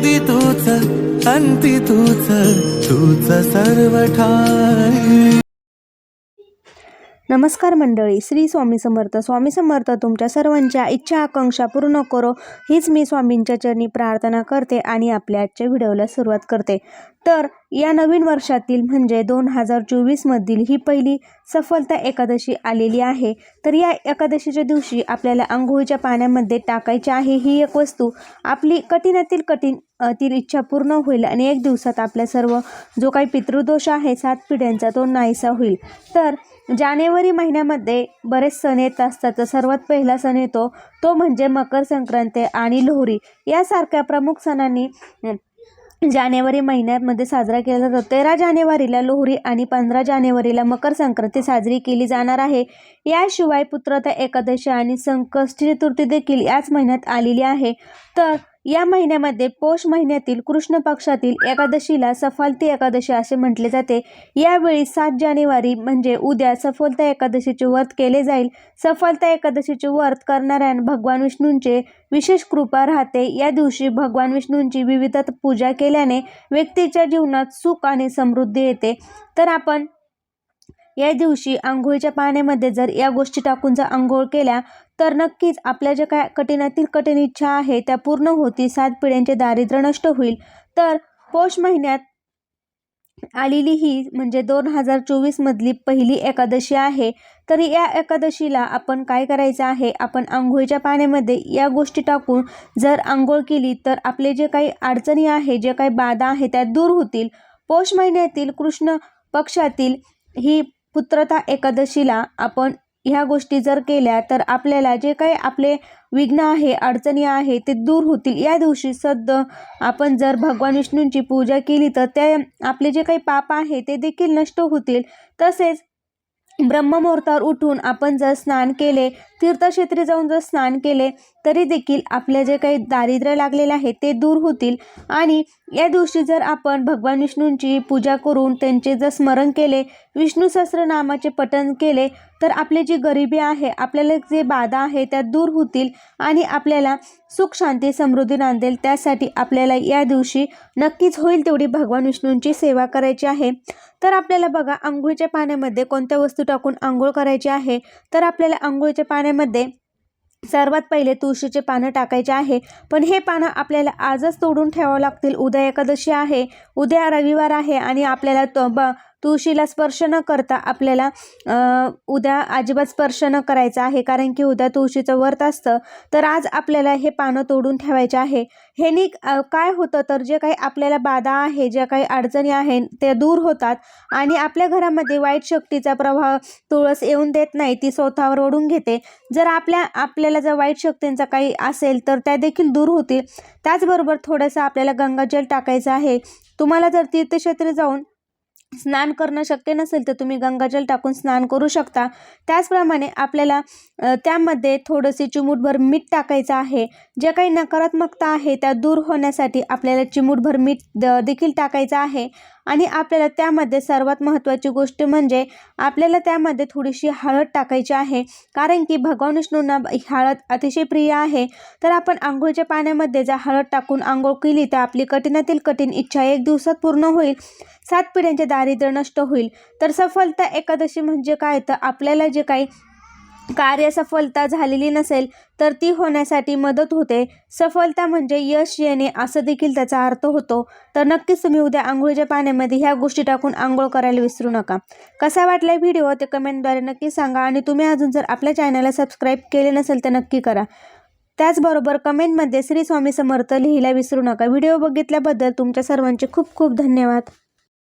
आधी तूच अंती तूच तूच सर्व ठाई नमस्कार मंडळी श्री स्वामी समर्थ. स्वामी समर्थ तुमच्या सर्वांच्या इच्छा आकांक्षा पूर्ण करो. हीच मी स्वामींच्या चरणी प्रार्थना करते आणि आपल्या आजच्या व्हिडिओला सुरुवात करते. तर या नवीन वर्षातील म्हणजे दोन हजार चोवीसमधील ही पहिली सफलता एकादशी आलेली आहे. तर या एकादशीच्या दिवशी आपल्याला आंघोळीच्या पाण्यामध्ये टाकायची आहे ही एक वस्तू. आपली कठीणातील कठीण ती इच्छा पूर्ण होईल आणि एक दिवसात आपल्या सर्व जो काही पितृदोष आहे सात पिढ्यांचा तो नाहीसा होईल. तर जानेवारी महिन्यामध्ये बरेच सण येत असतात. तर सर्वात पहिला सण येतो तो म्हणजे मकर संक्रांती आणि लोहरी. यासारख्या प्रमुख सणांनी जानेवारी महिन्यामध्ये साजरा केला जातो. तेरा जानेवारीला लोहरी आणि पंधरा जानेवारीला मकर संक्रांती साजरी केली जाणार आहे. याशिवाय पुत्रता एकादशी आणि संकष्टी चतुर्थी देखील याच महिन्यात आलेली आहे. तर या महिन्यामध्ये पौष महिन्यातील कृष्ण पक्षातील एकादशीला सफलती एकादशी असे म्हटले जाते. यावेळी सात जानेवारी म्हणजे उद्या सफलता एकादशीचे व्रत केले जाईल. सफलता एकादशीचे व्रत करणाऱ्या भगवान विष्णूंचे विशेष कृपा राहते. या दिवशी भगवान विष्णूंची विविध पूजा केल्याने व्यक्तीच्या जीवनात सुख आणि समृद्धी येते. तर आपण या दिवशी आंघोळीच्या पाण्यामध्ये जर या गोष्टी टाकून जर आंघोळ केल्या तर नक्कीच आपल्या ज्या काय कठीणातील कठीण इच्छा आहे त्या पूर्ण होती सात पिढ्यांचे दारिद्र्य नष्ट होईल. तर पौष महिन्यात आलेली ही म्हणजे दोन हजार चोवीसमधली पहिली एकादशी आहे. तर या एकादशीला आपण काय करायचं आहे? आपण आंघोळीच्या पाण्यामध्ये या गोष्टी टाकून जर आंघोळ केली तर आपले जे काही अडचणी आहे जे काही बाधा आहे त्या दूर होतील. पौष महिन्यातील कृष्ण पक्षातील ही पुत्रता एकादशीला आपण ह्या गोष्टी जर केल्या तर आपल्याला जे काही आपले विघ्न आहे अडचणी आहे ते दूर होतील. या दिवशी सद्द आपण जर भगवान विष्णूंची पूजा केली तर ते आपले जे काही पाप आहे ते देखील नष्ट होतील. तसेच ब्रह्ममुहूर्तावर उठून आपण जर स्नान केले तीर्थक्षेत्री जाऊन जर स्नान केले तरी देखील आपले जे काही दारिद्र्य लागलेले आहे ते दूर होतील. आणि या दिवशी जर आपण भगवान विष्णूंची पूजा करून त्यांचे जर स्मरण केले विष्णू सहस्रनामाचे पठन केले तर आपली जी गरिबी आहे आपल्याला जे बाधा आहे त्या दूर होतील आणि आपल्याला सुख शांती समृद्धी नांदेल. त्यासाठी आपल्याला या दिवशी नक्कीच होईल तेवढी भगवान विष्णूंची सेवा करायची आहे. तर आपल्याला बघा आंघोळीच्या पाण्यामध्ये कोणत्या वस्तू टाकून आंघोळ करायची आहे? तर आपल्याला आंघोळीच्या पाण्यामध्ये सर्वात पहिले तुळशीचे पानं टाकायचे आहे. पण हे पानं आपल्याला आजच तोडून ठेवावं लागतील. उद्या एकादशी आहे. उद्या रविवार आहे आणि आपल्याला तो ब तुळशीला स्पर्श न करता आपल्याला उद्या अजिबात स्पर्श न करायचा आहे. कारण की उद्या तुळशीचं व्रत असतं. तर आज आपल्याला हे पानं तोडून ठेवायचे आहे. हे अ, काय होतं? तर जे काही आपल्याला बाधा आहे ज्या काही अडचणी आहेत त्या दूर होतात. आणि आपल्या घरामध्ये वाईट शक्तीचा प्रभाव तुळस येऊन देत नाही ती स्वतःवर ओढून घेते. जर आपल्या आपल्याला जर वाईट शक्तींचा काही असेल तर त्या देखील दूर होतील. त्याचबरोबर थोडंसं आपल्याला गंगाजल टाकायचं आहे. तुम्हाला जर तीर्थक्षेत्र जाऊन स्नान करणं शक्य नसेल तर तुम्ही गंगाजल टाकून स्नान करू शकता. त्याचप्रमाणे आपल्याला त्यामध्ये थोडंसे चिमूटभर मीठ टाकायचं आहे. जे काही नकारात्मकता आहे त्या दूर होण्यासाठी आपल्याला चिमूटभर मीठ द देखील टाकायचं आहे. आणि आपल्याला त्यामध्ये सर्वात महत्त्वाची गोष्ट म्हणजे आपल्याला त्यामध्ये थोडीशी हळद टाकायची आहे. कारण की भगवान विष्णूंना हळद अतिशय प्रिय आहे. तर आपण आंघोळीच्या पाण्यामध्ये जर हळद टाकून आंघोळ केली तर आपली कठीणातील कठीण इच्छा एक दिवसात पूर्ण होईल. सात पिढ्यांचे दारिद्र्य नष्ट होईल. तर सफलता एकादशी म्हणजे काय? तर आपल्याला जे काही कार्य सफलता झालेली नसेल तर ती होण्यासाठी मदत होते. सफलता म्हणजे यश येणे असं देखील त्याचा अर्थ होतो. तर नक्कीच तुम्ही उद्या आंघोळीच्या पाण्यामध्ये ह्या गोष्टी टाकून आंघोळ करायला विसरू नका. कसा वाटला व्हिडिओ? ते कमेंटद्वारे नक्की सांगा. आणि तुम्ही अजून जर आपल्या चॅनलला सबस्क्राईब केले नसेल तर नक्की करा. त्याचबरोबर कमेंटमध्ये श्री स्वामी समर्थ लिहिला विसरू नका. व्हिडिओ बघितल्याबद्दल तुमच्या सर्वांचे खूप खूप धन्यवाद.